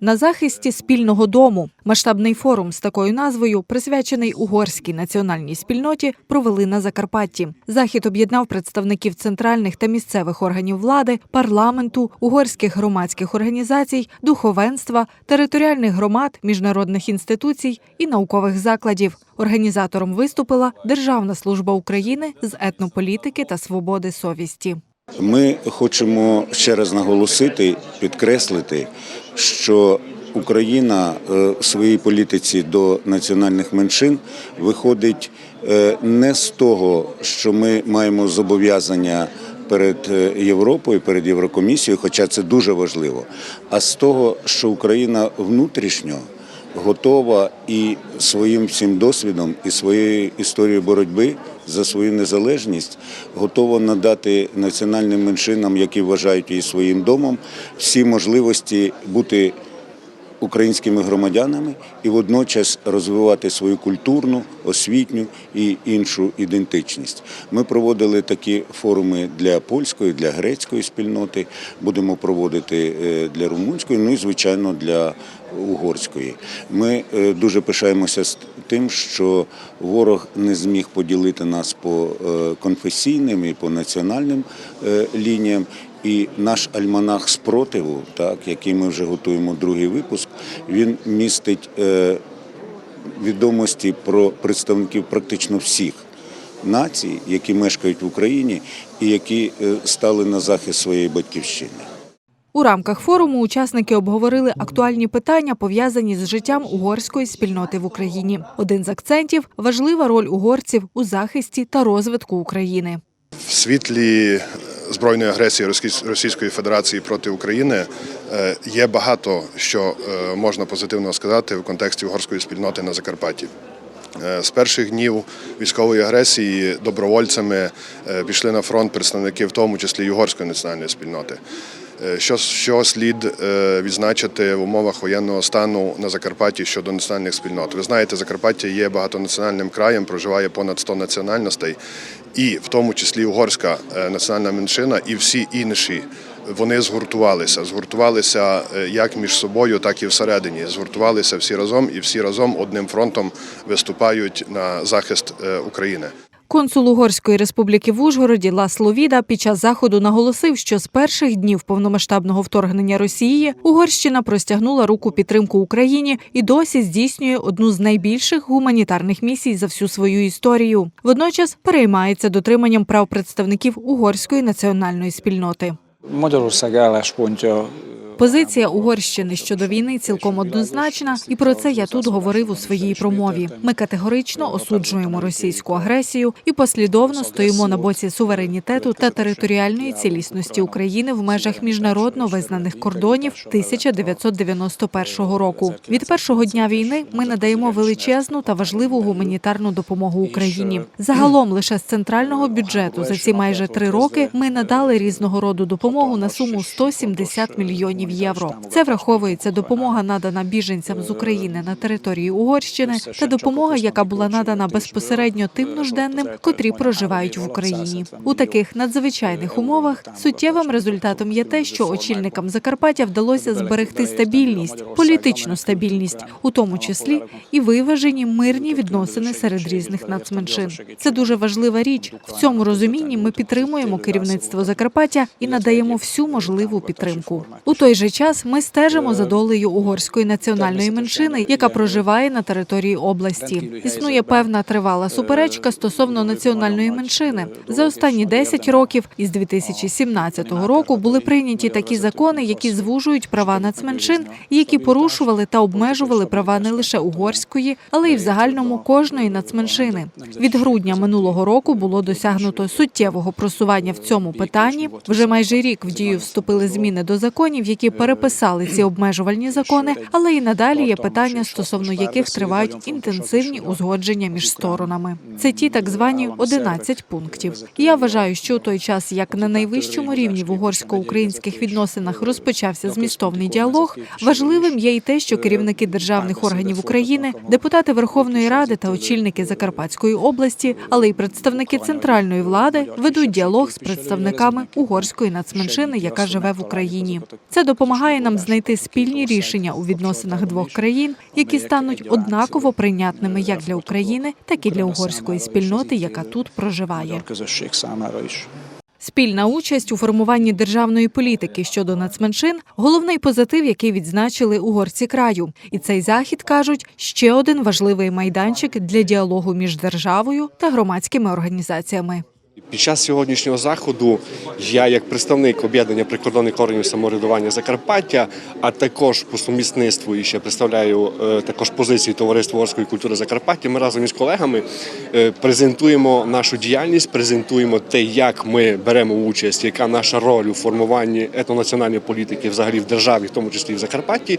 На захисті спільного дому масштабний форум з такою назвою, присвячений угорській національній спільноті, провели на Закарпатті. Захід об'єднав представників центральних та місцевих органів влади, парламенту, угорських громадських організацій, духовенства, територіальних громад, міжнародних інституцій і наукових закладів. Організатором виступила Державна служба України з етнополітики та свободи совісті. Ми хочемо ще раз наголосити, підкреслити, що Україна е, в своїй політиці до національних меншин виходить е, не з того, що ми маємо зобов'язання перед е, Європою, перед Єврокомісією, хоча це дуже важливо, а з того, що Україна внутрішньо готова і своїм всім досвідом, і своєю історією боротьби за свою незалежність готова надати національним меншинам, які вважають її своїм домом, всі можливості бути українськими громадянами і водночас розвивати свою культурну, освітню і іншу ідентичність. Ми проводили такі форуми для польської, для грецької спільноти, будемо проводити е, для румунської, ну і звичайно для угорської. Ми е, дуже пишаємося з тим, що ворог не зміг поділити нас по е, конфесійним і по національним лініям. І наш альманах спротиву, так який ми вже готуємо другий випуск, він містить е, відомості про представників практично всіх націй, які мешкають в Україні і які е, стали на захист своєї батьківщини. У рамках форуму учасники обговорили актуальні питання, пов'язані з життям угорської спільноти в Україні. Один з акцентів важлива роль угорців у захисті та розвитку України. В світлі збройної агресії Російсь- Російської Федерації проти України е, є багато що е, можна позитивно сказати в контексті угорської спільноти на Закарпатті. Е, З перших днів військової агресії добровольцями пішли на фронт представники, в тому числі й угорської національної спільноти. Е, Що, що слід е, відзначити в умовах воєнного стану на Закарпатті щодо національних спільнот? Ви знаєте, Закарпаття є багатонаціональним краєм, проживає понад 100 національностей, і в тому числі угорська е, національна меншина, і всі інші. Вони згуртувалися, згуртувалися як між собою, так і всередині. Згуртувалися всі разом, і всі разом одним фронтом виступають на захист України. Консул Угорської республіки в Ужгороді Ласло Віда під час заходу наголосив, що з перших днів повномасштабного вторгнення Росії Угорщина простягнула руку підтримку Україні і досі здійснює одну з найбільших гуманітарних місій за всю свою історію. Водночас переймається дотриманням прав представників угорської національної спільноти. Magyarország Позиція Угорщини щодо війни цілком однозначна, і про це я тут говорив у своїй промові. Ми категорично осуджуємо російську агресію і послідовно стоїмо на боці суверенітету та територіальної цілісності України в межах міжнародно визнаних кордонів 1991 року. Від першого дня війни ми надаємо величезну та важливу гуманітарну допомогу Україні. Загалом лише з центрального бюджету за ці майже три роки ми надали різного роду допомогу на суму 170 мільйонів євро. Це враховується допомога надана біженцям з України на території Угорщини та допомога, яка була надана безпосередньо тим нужденним, котрі проживають в Україні. У таких надзвичайних умовах суттєвим результатом є те, що очільникам Закарпаття вдалося зберегти стабільність, політичну стабільність, у тому числі і виважені мирні відносини серед різних нацменшин. Це дуже важлива річ. В цьому розумінні ми підтримуємо керівництво Закарпаття і надаємо всю можливу підтримку. У той же час ми стежимо за долею угорської національної меншини, яка проживає на території області. Існує певна тривала суперечка стосовно національної меншини. За останні 10 років із 2017 року були прийняті такі закони, які звужують права нацменшин, які порушували та обмежували права не лише угорської, але й в загальному кожної нацменшини. Від грудня минулого року було досягнуто суттєвого просування в цьому питанні. Вже майже рік в дію вступили зміни до законів, які переписали ці обмежувальні закони, але і надалі є питання, стосовно яких тривають інтенсивні узгодження між сторонами. Це ті так звані 11 пунктів. Я вважаю, що у той час, як на найвищому рівні в угорсько-українських відносинах розпочався змістовний діалог, важливим є й те, що керівники державних органів України, депутати Верховної Ради та очільники Закарпатської області, але й представники центральної влади ведуть діалог з представниками угорської нацменшини, яка живе в Україні. Це допомагає нам знайти спільні рішення у відносинах двох країн, які стануть однаково прийнятними як для України, так і для угорської спільноти, яка тут проживає. Спільна участь у формуванні державної політики щодо нацменшин головний позитив, який відзначили угорці краю. І цей захід кажуть ще один важливий майданчик для діалогу між державою та громадськими організаціями. Під час сьогоднішнього заходу я, як представник об'єднання прикордонних органів самоврядування Закарпаття, а також по сумісництву і ще представляю е, також позиції товариства горської культури Закарпаття. Ми разом із колегами е, презентуємо нашу діяльність, презентуємо те, як ми беремо участь, яка наша роль у формуванні етнонаціональної політики взагалі в державі, в тому числі в Закарпатті.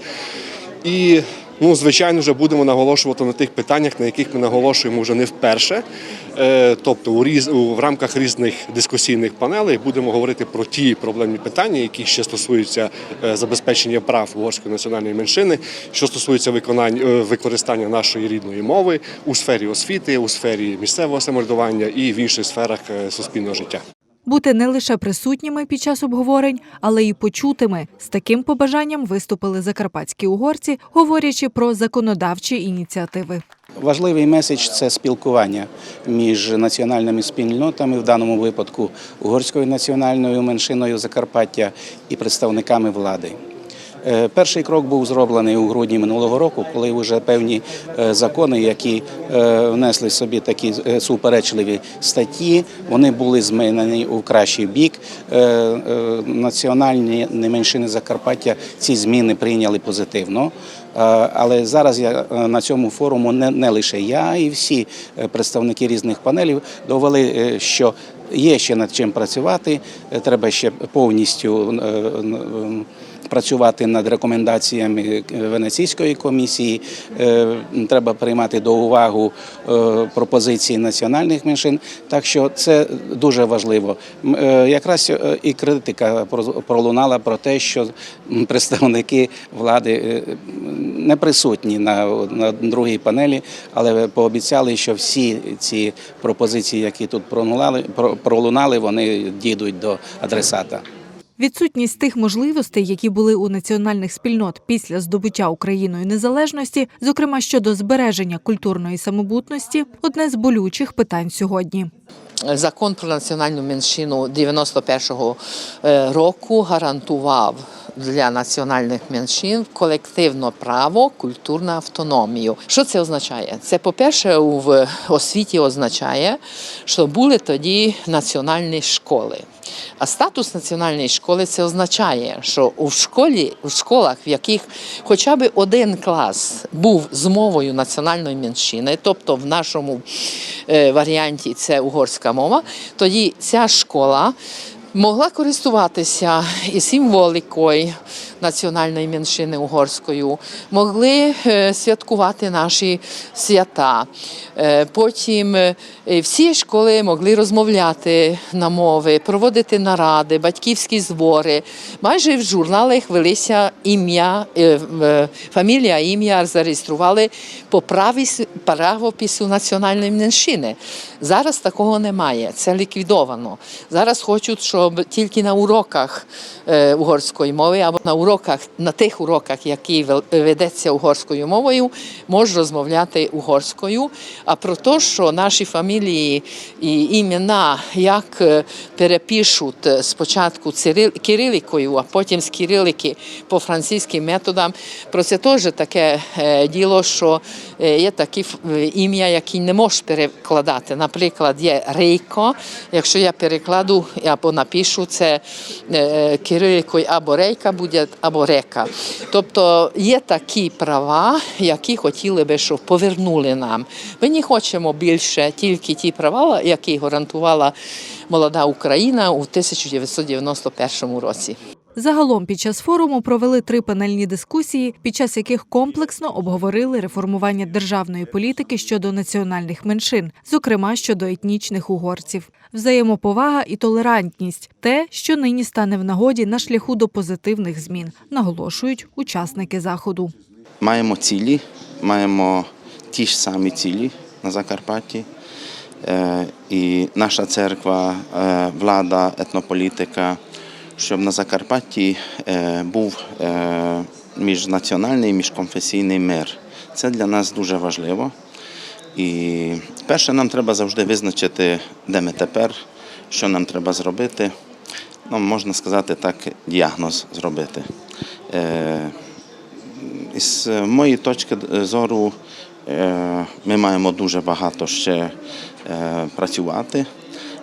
І ну, звичайно, вже будемо наголошувати на тих питаннях, на яких ми наголошуємо вже не вперше. Е, Тобто, у різ в рамках різних дискусійних панелей будемо говорити про ті проблемні питання, які ще стосуються е, забезпечення прав угорської національної меншини, що стосується виконання е, використання нашої рідної мови у сфері освіти, у сфері місцевого самоврядування і в інших сферах суспільного життя. Бути не лише присутніми під час обговорень, але й почутими. З таким побажанням виступили закарпатські угорці, говорячи про законодавчі ініціативи. Важливий меседж це спілкування між національними спільнотами, в даному випадку угорською національною меншиною Закарпаття і представниками влади. Е, Перший крок був зроблений у грудні минулого року, коли вже певні е, закони, які е, внесли собі такі суперечливі статті, вони були змінені у кращий бік. Національні меншини Закарпаття ці зміни прийняли позитивно. Але зараз я на цьому форуму не, не лише я, і всі представники різних панелів довели, що є ще над чим працювати. Треба ще повністю працювати над рекомендаціями Венеційської комісії. Е, Треба приймати до уваги е, пропозиції національних меншин. Так що це дуже важливо. Е, Якраз е, і критика пролунала про те, що представники влади е, не присутні на, на другій панелі, але пообіцяли, що всі ці пропозиції, які тут пролунали, про- пролунали, вони дійдуть до адресата. Відсутність тих можливостей, які були у національних спільнот після здобуття Україною незалежності, зокрема щодо збереження культурної самобутності, одне з болючих питань сьогодні. Закон про національну меншину 91-го е, року гарантував для національних меншин колективне право, культурну автономію. Що це означає? Це, по-перше, в освіті означає, що були тоді національні школи. А статус національної школи це означає, що у школі, у школах, в яких хоча б один клас був з мовою національної меншини, тобто в нашому е, варіанті це угорська мова, тоді ця школа могла користуватися і символікою національної меншини угорською, могли е, святкувати наші свята. Е, Потім е, всі школи могли розмовляти на мови, проводити наради, батьківські збори. Майже в журналах велися ім'я, фамілія, ім'я зареєстрували по правопису національної меншини. Зараз такого немає, це ліквідовано. Зараз хочуть, щоб тільки на уроках угорської мови або на уроках, на тих уроках, які ведеться угорською мовою, можна розмовляти угорською. А про те, що наші фамілії і імена як е, перепишуть е, спочатку кириликою, а потім з кирилики по французьким методам, про це теж таке е, діло, що є такі ім'я, які не можеш перекладати. Наприклад, є Рейко. Якщо я перекладу або напишу це кириликою або рейка буде, або река. Тобто є такі права, які хотіли би, щоб повернули нам. Ми не хочемо більше тільки ті права, які гарантувала молода Україна у 1991 році. Загалом під час форуму провели три панельні дискусії, під час яких комплексно обговорили реформування державної політики щодо національних меншин, зокрема щодо етнічних угорців, взаємоповага і толерантність те, що нині стане в нагоді на шляху до позитивних змін, наголошують учасники заходу. Маємо цілі, маємо ті ж самі цілі на Закарпатті. Е, І наша церква, е, влада, етнополітика, щоб на Закарпатті е, був е, міжнаціональний, міжконфесійний мир. Це для нас дуже важливо. І перше, нам треба завжди визначити, де ми тепер, що нам треба зробити. Ну, можна сказати так, діагноз зробити. Е, з моєї точки зору, ми маємо дуже багато ще працювати.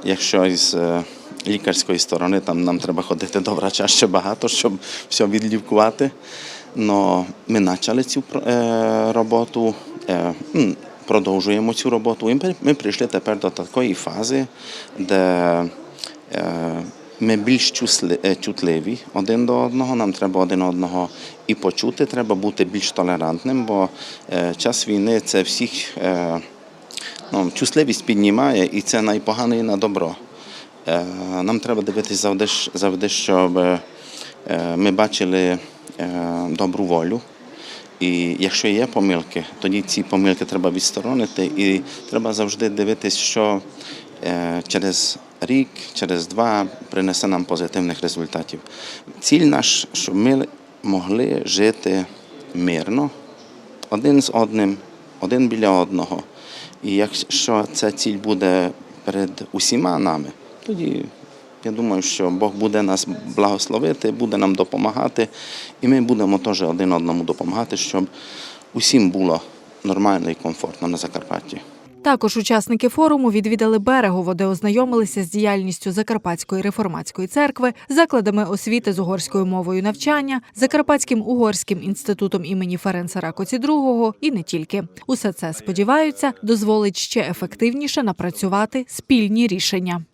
Якщо із лікарської сторони там нам треба ходити до врача ще багато, щоб все відлікувати. Но ми почали цю е, роботу, е, продовжуємо цю роботу. І ми- прийшли тепер до такої фази, де е, ми більш чутливі один до одного. Нам треба один одного і почути, треба бути більш толерантним, бо час війни це всіх ну, чутливість піднімає, і це найпогане і на добро. Е, Нам треба дивитися завжди, завжди щоб е, ми бачили е, добру волю. І якщо є помилки, тоді ці помилки треба відсторонити, і треба завжди дивитись, що через рік, через два принесе нам позитивних результатів. Ціль наш, щоб ми могли жити мирно, один з одним, один біля одного. І якщо ця ціль буде перед усіма нами, тоді я думаю, що Бог буде нас благословити, буде нам допомагати, і ми будемо теж один одному допомагати, щоб усім було нормально і комфортно на Закарпатті. Також учасники форуму відвідали Берегово, де ознайомилися з діяльністю Закарпатської реформатської церкви, закладами освіти з угорською мовою навчання, Закарпатським угорським інститутом імені Ференца Ракоці II і не тільки. Усе це сподіваються дозволить ще ефективніше напрацювати спільні рішення.